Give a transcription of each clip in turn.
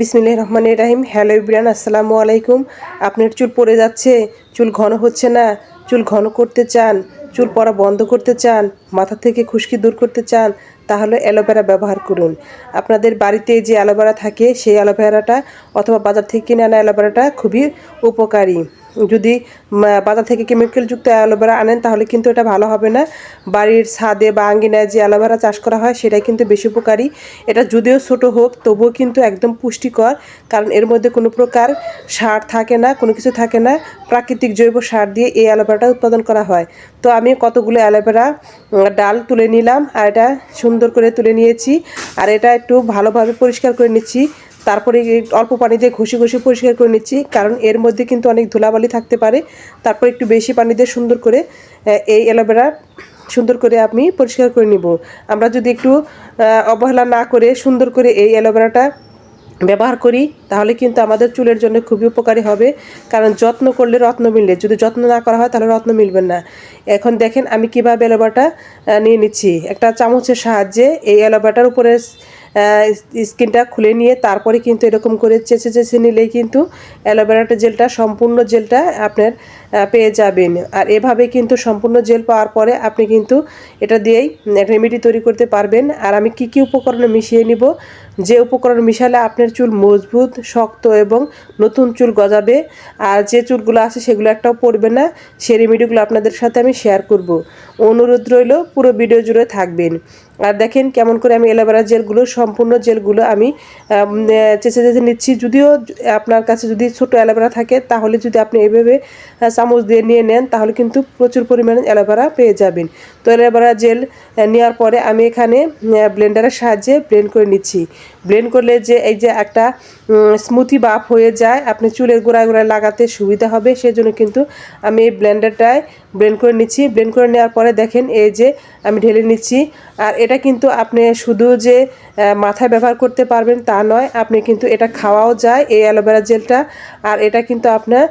বিসমিল্লাহ রহমানের রাহিম। হ্যালো ইব্রান আসসালামু আলাইকুম। আপনার চুল পড়ে যাচ্ছে, চুল ঘন হচ্ছে না। চুল ঘন করতে চান, চুল পড়া বন্ধ করতে চান, মাথা থেকে খুশকি দূর করতে চান, তাহলে অ্যালোভেরা ব্যবহার করুন। আপনাদের বাড়িতে যে অ্যালোভেরা থাকে, সেই অ্যালোভেরাটা অথবা বাজার থেকে কিনে আনা অ্যালোভেরাটা খুবই উপকারী। যদি বাজার থেকে কেমিক্যালযুক্ত অ্যালোভেরা আনেন, তাহলে কিন্তু এটা ভালো হবে না। বাড়ির ছাদে বা আঙ্গিনায় যে অ্যালোভেরা চাষ করা হয়, সেটাই কিন্তু বেশি উপকারী। এটা যদিও ছোট হোক, তবুও কিন্তু একদম পুষ্টিকর, কারণ এর মধ্যে কোনো প্রকার সার থাকে না, কোনো কিছু থাকে না। প্রাকৃতিক জৈব সার দিয়ে এই অ্যালোভেরাটা উৎপাদন করা হয়। তো আমি কতগুলো অ্যালোভেরা ডাল তুলে নিলাম, আর এটা সুন্দর করে তুলে নিয়েছি। আর এটা একটু ভালোভাবে পরিষ্কার করে নিচ্ছি। তারপরে অল্প পানি দিয়ে ঘষে ঘষে পরিষ্কার করে নিচ্ছি, কারণ এর মধ্যে কিন্তু অনেক ধুলাবালি থাকতে পারে। তারপর একটু বেশি পানি দিয়ে সুন্দর করে এই অ্যালোভেরা সুন্দর করে আমি পরিষ্কার করে নিব। আমরা যদি একটু অবহেলা না করে সুন্দর করে এই অ্যালোভেরাটা ব্যবহার করি, তাহলে কিন্তু আমাদের চুলের জন্য খুবই উপকারী হবে। কারণ যত্ন করলে রত্ন মিললে যদি যত্ন না করা হয় তাহলে রত্ন মিলবে না। এখন দেখেন আমি কীভাবে অ্যালোভেরাটা নিয়ে নিচ্ছি। একটা চামচের সাহায্যে এই অ্যালোভেরাটার উপরে স্কিনটা খুলে নিয়ে তারপরে কিন্তু এরকম করে চেঁচে চেঁচে নিলেই কিন্তু অ্যালোভেরাটা জেলটা, সম্পূর্ণ জেলটা আপনার পেয়ে যাবেন। আর এভাবে কিন্তু সম্পূর্ণ জেল পাওয়ার পরে আপনি কিন্তু এটা দিয়েই রেমেডি তৈরি করতে পারবেন। আর আমি কি কি উপকরণ মিশিয়ে নিব? যে উপকরণ মিশালে আপনার চুল মজবুত, শক্ত এবং নতুন চুল গজাবে। আর যে চুলগুলো আছে সেগুলো একটাও পড়বে না। সেই রেমেডিগুলো আপনাদের সাথে আমি শেয়ার করব। অনুরোধ রইল, পুরো ভিডিও জুড়ে থাকবেন। আর দেখেন কেমন করে আমি এলোভেরা জেলগুলো, সম্পূর্ণ জেলগুলো আমি চেঁচে চেঁচে নিচ্ছি। যদিও আপনার কাছে যদি ছোট অ্যালোভেরা থাকে, তাহলে যদি আপনি এভাবে চামচ দিয়ে নিয়ে নেন, তাহলে কিন্তু প্রচুর পরিমাণে অ্যালোভেরা পেয়ে যাবেন। তো জেল নেওয়ার পরে আমি এখানে ব্লেন্ডারের সাহায্যে ব্লেন্ড করে নিচ্ছি। ব্লেন্ড করলে যে এই যে একটা স্মুথি বাপ হয়ে যায়, আপনি চুলের গোড়ায় গোড়ায় লাগাতে সুবিধা হবে, সেজন্য কিন্তু আমি এই ব্লেন্ডারটায় ব্লেন্ড করে নিচ্ছি। ব্লেন্ড করে নেওয়ার পরে দেখেন এই যে আমি ঢেলে নিচ্ছি। আর এটা কিন্তু আপনি শুধু যে মাথায় ব্যবহার করতে পারবেন তা নয়, আপনি কিন্তু এটা খাওয়াও যায়, এই অ্যালোভেরা জেলটা। আর এটা কিন্তু আপনার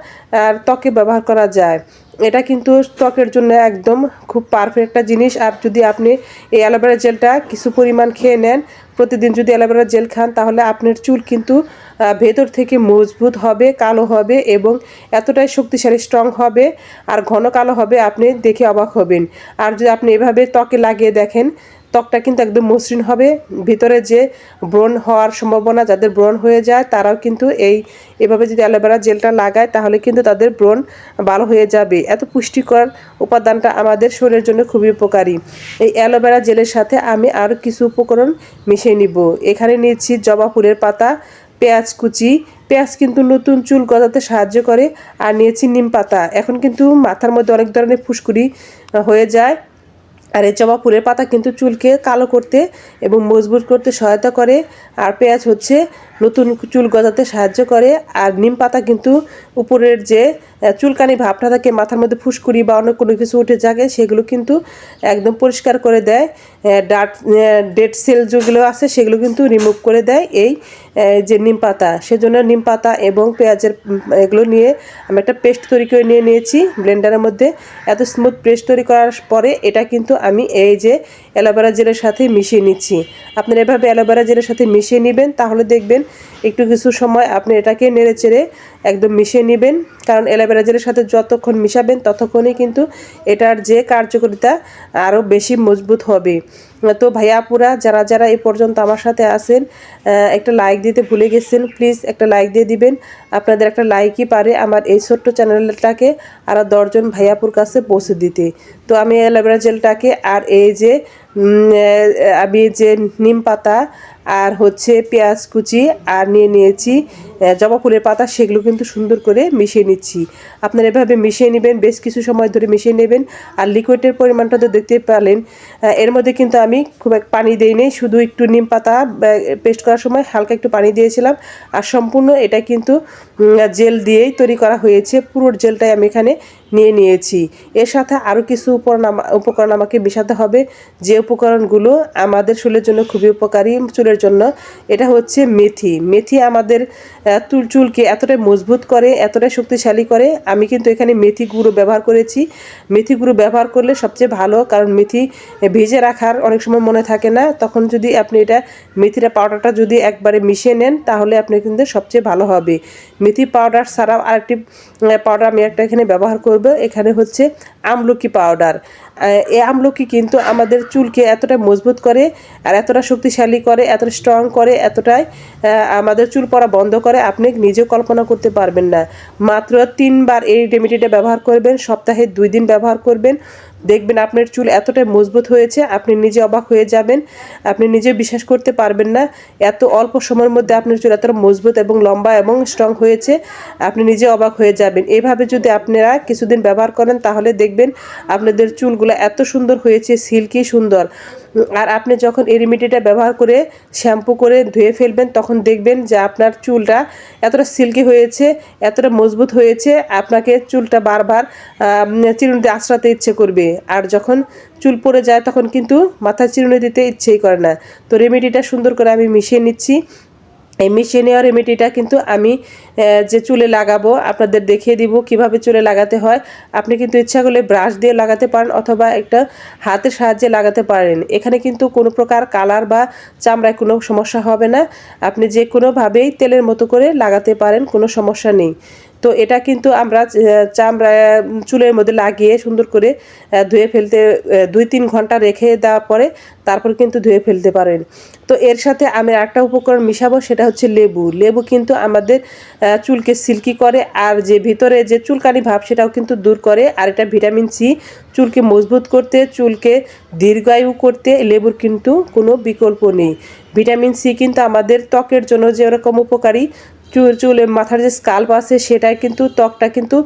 ত্বকে ব্যবহার করা যায়। এটা কিন্তু ত্বকের জন্য একদম খুব পারফেক্ট একটা জিনিস। আর যদি আপনি এই অ্যালোভেরা জেলটা কিছু পরিমাণ খেয়ে নেন, প্রতিদিন যদি অ্যালোভেরা জেল খান, তাহলে আপনার চুল কিন্তু ভেতর থেকে মজবুত হবে, কালো হবে এবং এতটাই শক্তিশালী স্ট্রং হবে আর ঘন কালো হবে, আপনি দেখে অবাক হবেন। আর যদি আপনি এভাবে ত্বকে লাগিয়ে দেখেন ত্বকটা কিন্তু একদম মসৃণ হবে। ভিতরে যে ব্রণ হওয়ার সম্ভাবনা যাদের ব্রণ হয়ে যায়, তারাও কিন্তু এই, এভাবে যদি অ্যালোভেরা জেলটা লাগায়, তাহলে কিন্তু তাদের ব্রণ ভালো হয়ে যাবে। এত পুষ্টিকর উপাদানটা আমাদের শরীরের জন্য খুবই উপকারী। এই অ্যালোভেরা জেলের সাথে আমি আরও কিছু উপকরণ মিশিয়ে নিব। এখানে নিয়েছি জবা ফুলের পাতা, পেঁয়াজ কুচি। পেঁয়াজ কিন্তু নতুন চুল গজাতে সাহায্য করে। আর নিয়েছি নিম পাতা। এখন কিন্তু মাথার মধ্যে অনেক ধরনের ফুসকুড়ি হয়ে যায়। আর এই জবা ফুলের পাতা কিন্তু চুলকে কালো করতে এবং মজবুত করতে সহায়তা করে। আর পেঁয়াজ হচ্ছে নতুন চুল গজাতে সাহায্য করে। আর নিম পাতা কিন্তু উপরের যে চুলকানি ভাবটা থাকে, মাথার মধ্যে ফুসকুড়ি বা অন্য কোনো কিছু উঠে থাকে সেগুলো কিন্তু একদম পরিষ্কার করে দেয়। ডাট ডেড সেল যেগুলো আছে, সেগুলো কিন্তু রিমুভ করে দেয় এই যে নিম পাতা। সেজন্য নিম পাতা এবং পেঁয়াজের এগুলো নিয়ে আমি একটা পেস্ট তৈরি করে নিয়ে নিয়েছি ব্লেন্ডারের মধ্যে। এত স্মুথ পেস্ট তৈরি করার পরে এটা কিন্তু আমি এই যে অ্যালোভেরা জেলের সাথে মিশিয়ে নিচ্ছি। আপনারা এভাবে অ্যালোভেরা জেলের সাথে মিশিয়ে নেবেন, তাহলে দেখবেন একটু কিছু সময় আপনি এটাকে নেড়ে চেড়ে একদম মিশিয়ে নেবেন। কারণ অ্যালোভেরা জেলের সাথে যতক্ষণ মিশাবেন, ততক্ষণই কিন্তু এটার যে কার্যকারিতা আরও বেশি মজবুত হবে। তো ভাইয়াপুরা যারা যারা এই পর্যন্ত আমার সাথে আছেন একটা লাইক দিতে ভুলে গেছেন প্লিজ একটা লাইক দিয়ে দিবেন। আপনাদের একটা লাইকই পারে আমার এই ছোট্ট চ্যানেলটাকে আরও দশজন ভাইয়াপুর কাছে পৌঁছে দিতে। তো আমি অ্যালোভেরা জেলটাকে আর এই যে আমি যে নিম পাতা আর হচ্ছে পেঁয়াজ কুচি আর নিয়ে নিয়েছি জবা ফুলের পাতা, সেগুলো কিন্তু সুন্দর করে মিশিয়ে নিচ্ছি। আপনারা এভাবে মিশিয়ে নেবেন, বেশ কিছু সময় ধরে মিশিয়ে নেবেন আর লিকুইডের পরিমাণটা তো দেখতে পেলেন এর মধ্যে কিন্তু আমি খুব এক পানি দিইনি শুধু একটু নিম পাতা পেস্ট করার সময় হালকা একটু পানি দিয়েছিলাম আর সম্পূর্ণ এটা কিন্তু জেল দিয়েই তৈরি করা হয়েছে। পুরো জেলটাই আমি এখানে নিয়ে নিয়েছি। এর সাথে আরও কিছু উপকরণ আমা- উপকরণ আমাকে মেশাতে হবে। যে উপকরণগুলো আমাদের চুলের জন্য খুবই উপকারী, চুলের জন্য, এটা হচ্ছে মেথি। মেথি আমাদের চুল, চুলকে এতটাই মজবুত করে, এতটাই শক্তিশালী করে। আমি কিন্তু এখানে মেথি গুঁড়ো ব্যবহার করেছি। মেথি গুঁড়ো ব্যবহার করলে সবচেয়ে ভালো, কারণ মেথি ভেজে রাখার অনেক সময় মনে থাকে না। তখন যদি আপনি এটা, মেথিটা পাউডারটা যদি একবারে মিশিয়ে নেন, তাহলে আপনি কিন্তু সবচেয়ে ভালো হবে। মেথি পাউডার ছাড়াও আরেকটি পাউডার আমি একটা এখানে ব্যবহার করব এখানে হচ্ছে আমলকি পাউডার। এই আমলকি কিন্তু আমাদের চুলকে এতটা মজবুত করে আর এতটা শক্তিশালী করে, এতটা স্ট্রং করে, এতটাই আমাদের চুল পড়া বন্ধ করে আপনি নিজেও কল্পনা করতে পারবেন না। মাত্র তিনবার এই রেমেডিটা ব্যবহার করবেন, সপ্তাহে দুই দিন ব্যবহার করবেন। দেখবেন আপনার চুল এতটাই মজবুত হয়েছে, আপনি নিজে অবাক হয়ে যাবেন, আপনি নিজে বিশ্বাস করতে পারবেন না। এত অল্প সময়ের মধ্যে আপনার চুল এতটা মজবুত এবং লম্বা এবং স্ট্রং হয়েছে, আপনি নিজে অবাক হয়ে যাবেন। এইভাবে যদি আপনারা কিছুদিন ব্যবহার করেন, তাহলে দেখবেন আপনাদের চুলগুলো এত সুন্দর হয়েছে, সিল্কি সুন্দর। আর আপনি যখন এই রেমিডিটা ব্যবহার করে শ্যাম্পু করে ধুয়ে ফেলবেন, তখন দেখবেন যে আপনার চুলটা এতটা সিল্কি হয়েছে, এতটা মজবুত হয়েছে, আপনাকে চুলটা বারবার চিরুনিতে আশ্রাতে ইচ্ছে করবে। আর যখন চুল পড়ে যায়, তখন কিন্তু মাথায় চিরুনি দিতে ইচ্ছেই করে না। তো রেমেডিটা সুন্দর করে আমি মিশিয়ে নিচ্ছি। এই মিশিয়ে নেওয়া রেমেডিটা কিন্তু আমি যে চুলে লাগাবো, আপনাদের দেখিয়ে দিব কীভাবে চুলে লাগাতে হয়। আপনি কিন্তু ইচ্ছা করলে ব্রাশ দিয়ে লাগাতে পারেন অথবা একটা হাতের সাহায্যে লাগাতে পারেন। এখানে কিন্তু কোনো প্রকার কালার বা চামড়ায় কোনো সমস্যা হবে না। আপনি যে কোনোভাবেই তেলের মতো করে লাগাতে পারেন, কোনো সমস্যা নেই। তো এটা কিন্তু আমরা চামড়া চুলের মধ্যে লাগিয়ে সুন্দর করে ধুয়ে ফেলতে দুই তিন ঘণ্টা রেখে দেওয়ার পরে তারপর কিন্তু ধুয়ে ফেলতে পারেন। তো এর সাথে আমি একটা উপকরণ মিশাবো, সেটা হচ্ছে লেবু। লেবু কিন্তু আমাদের চুলকে সিল্কি করে, আর যে ভিতরে যে চুলকানি ভাব, সেটাও কিন্তু দূর করে। আর এটা ভিটামিন সি, চুলকে মজবুত করতে, চুলকে দীর্ঘায়ু করতে লেবুর কিন্তু কোনো বিকল্প নেই। ভিটামিন সি কিন্তু আমাদের ত্বকের জন্য যে রকম উপকারী চুল চুল, মাথার যে স্কাল্প আছে সেটাই কিন্তু ত্বকটা কিন্তু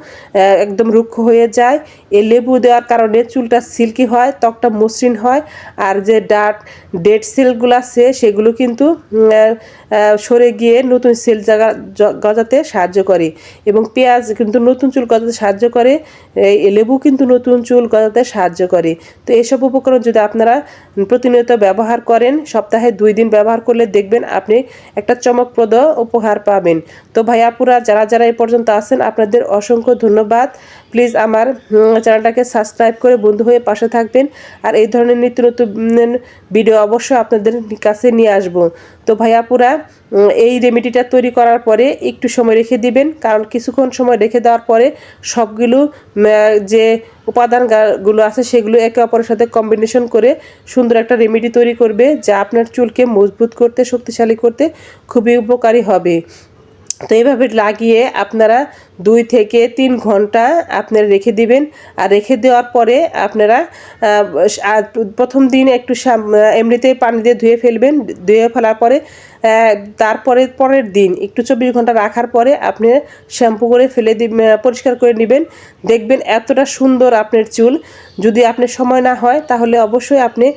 একদম রুক্ষ হয়ে যায়। এই লেবু দেওয়ার কারণে চুলটা সিল্কি হয়, ত্বকটা মসৃণ হয়। আর যে ডাট ডেড সেলগুলো আছে, সেগুলো কিন্তু সরে গিয়ে নতুন সেল জাগা গজাতে সাহায্য করে। এবং পেঁয়াজ কিন্তু নতুন চুল গজাতে সাহায্য করে লেবু কিন্তু নতুন চুল গজাতে সাহায্য করে। তো এসব উপকরণ যদি আপনারা প্রতিনিয়ত ব্যবহার করেন, সপ্তাহে দুই দিন ব্যবহার করলে দেখবেন আপনি একটা চমকপ্রদ উপহার পাবেন। তো ভাইয়াপুরা যারা যারা এই পর্যন্ত আছেন, আপনাদের অসংখ্য ধন্যবাদ। প্লিজ আমার চ্যানেলটাকে সাবস্ক্রাইব করে বন্ধু হয়ে পাশে থাকবেন। আর এই ধরনের নিত্য নতুন ভিডিও অবশ্যই আপনাদের কাছে নিয়ে আসব। তো ভাইয়াপুরা এই রেমেডিটা তৈরি করার পরে একটু সময় রেখে দিবেন। কারণ কিছুক্ষণ সময় রেখে দেওয়ার পরে সবগুলো যে উপাদান গা- আছে সেগুলো একে অপরের সাথে কম্বিনেশন করে সুন্দর একটা রেমেডি তৈরি করবে, যা আপনার চুলকে মজবুত করতে, শক্তিশালী করতে খুবই উপকারী হবে। তো এইভাবে লাগিয়ে আপনারা দুই থেকে তিন ঘণ্টা আপনারা রেখে দিবেন। আর রেখে দেওয়ার পরে আপনারা প্রথম দিন একটু এমনিতেই পানি দিয়ে ধুয়ে ফেলবেন। ধুয়ে ফেলার পরে তারপরে পরের দিন একটু চব্বিশ ঘণ্টা রাখার পরে আপনি শ্যাম্পু করে ফেলে পরিষ্কার করে নেবেন। দেখবেন এতটা সুন্দর আপনার চুল। যদি আপনার সময় না হয়, তাহলে অবশ্যই আপনি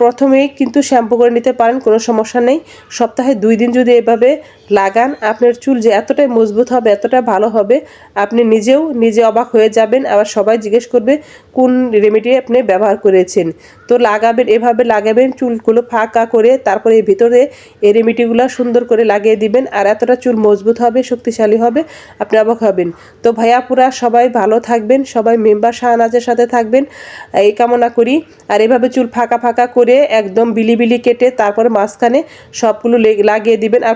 প্রথমেই কিন্তু শ্যাম্পু করে নিতে পারেন, কোনো সমস্যা নেই। সপ্তাহে দুই দিন যদি এভাবে লাগান, আপনার চুল যে এতটাই মজবুত হবে, এতটা ভালো হবে, আপনি নিজেও নিজে অবাক হয়ে যাবেন। আবার সবাই জিজ্ঞেস করবে, কোন রেমেডি আপনি ব্যবহার করেছেন? তো লাগাবেন, এভাবে লাগাবেন, চুলগুলো ফাঁকা করে, তারপরে এর ভিতরে এই রেমেডিগুলো সুন্দর করে লাগিয়ে দিবেন আর এতটা চুল মজবুত হবে, শক্তিশালী হবে, আপনি অবাক হবেন। তো ভাইয়া ভাইয়াপুরা সবাই ভালো থাকবেন, সবাই মেম্বার শাহনাজের সাথে থাকবেন। এই কামনা করি। আর এভাবে চুল ফাঁকা ফাঁকা করে একদম বিলি বিলি কেটে তারপরে মাঝখানে সবগুলো লাগিয়ে দিবেন। আর